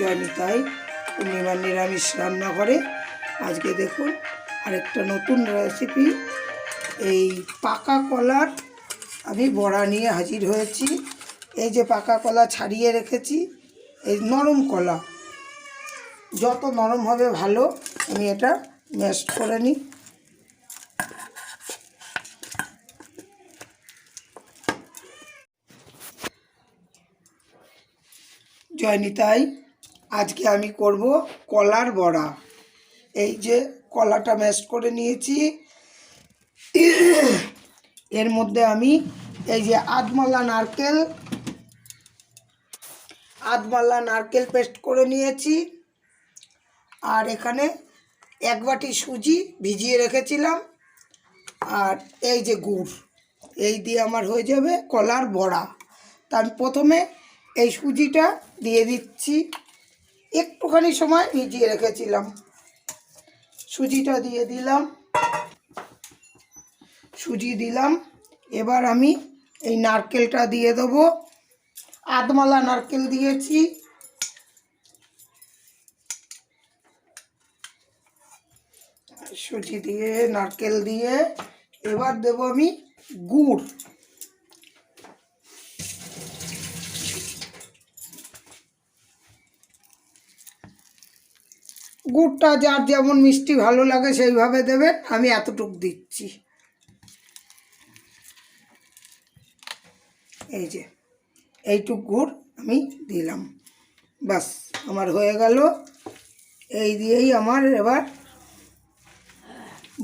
জয়নিতাই পূর্ণিমার নিরামিষ রান্নাঘরে আজকে দেখুন আরেকটা নতুন রেসিপি এই পাকা কলার আমি বড়া নিয়ে হাজির হয়েছি। এই যে পাকা কলা ছাড়িয়ে রেখেছি, এই নরম কলা। যত নরম হবে ভালো, আমি এটা ম্যাশ করে নিই। জয়নিতাই আজকে আমি করব কলার বড়া। এই যে কলাটা ম্যাশ করে নিয়েছি। এর মধ্যে আমি এই যে আধমালা নারকেল আধমালা নারকেল পেস্ট করে নিয়েছি। আর এখানে এক বাটি সুজি ভিজিয়ে রেখেছিলাম। আর এই যে গুড়, এই দিয়ে আমার হয়ে যাবে কলার বড়া। তা আমি প্রথমে এই সুজিটা দিয়ে দিচ্ছি। একটুখানি সময় ভিজিয়ে রেখেছিলাম। সুজিটা দিয়ে দিলাম। সুজি দিলাম। এবার আমি এই নারকেলটা দিয়ে দেবো। আধমালা নারকেল দিয়েছি। সুজি দিয়ে, নারকেল দিয়ে এবার দেবো আমি গুড়। গুড়টা যার যেমন মিষ্টি ভালো লাগে সেইভাবে দেবেন, আমি এতটুক দিচ্ছি। এই যে, এইটুক গুড় আমি দিলাম। বাস আমার হয়ে গেল। এই দিয়েই আমার এবার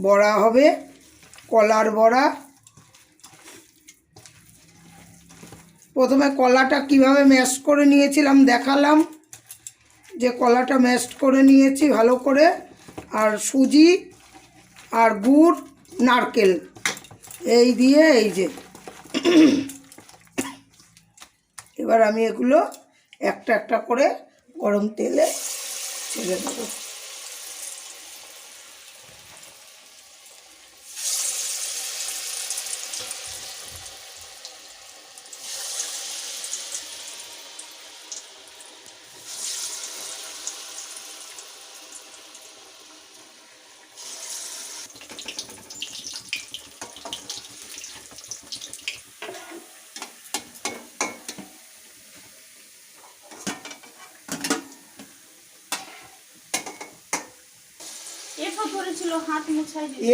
বড়া হবে, কলার বড়া। প্রথমে কলাটা কীভাবে ম্যাশ করে নিয়েছিলাম দেখালাম। যে কলাটা ম্যাশ করে নিয়েছি ভালো করে, আর সুজি, আর গুড়, নারকেল। এই দিয়ে এই যে। এবার আমি এগুলো একটা একটা করে গরম তেলে ছেড়ে দেবো।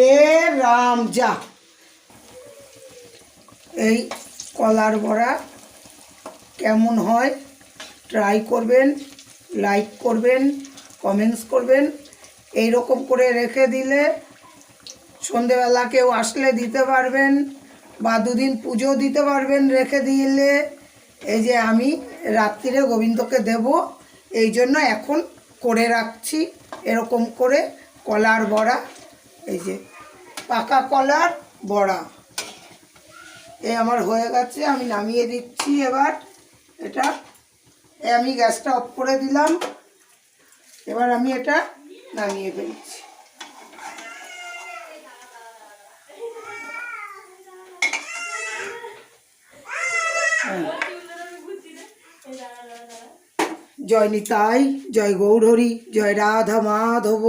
এ রাম, যা। এই কলার বড়া কেমন হয় ট্রাই করবেন লাইক করবেন কমেন্টস করবেন। এই রকম করে রেখে দিলে সন্ধেবেলা কেউ আসলে দিতে পারবেন বা দুদিন পুজো দিতে পারবেন রেখে দিলে। এই যে আমি রাত্রিরে গোবিন্দকে দেব, এই জন্য এখন করে রাখছি, এরকম করে কলার বড়া, এই যে পাকা কলার বড়া। এই আমার হয়ে গেছে, আমি নামিয়ে দিচ্ছি এবার। এটা আমি গ্যাসটা অফ করে দিলাম। এবার আমি এটা নামিয়ে ফেলছি। হ্যাঁ। জয় নিতাই জয় গৌরহরি জয় রাধা মাধব।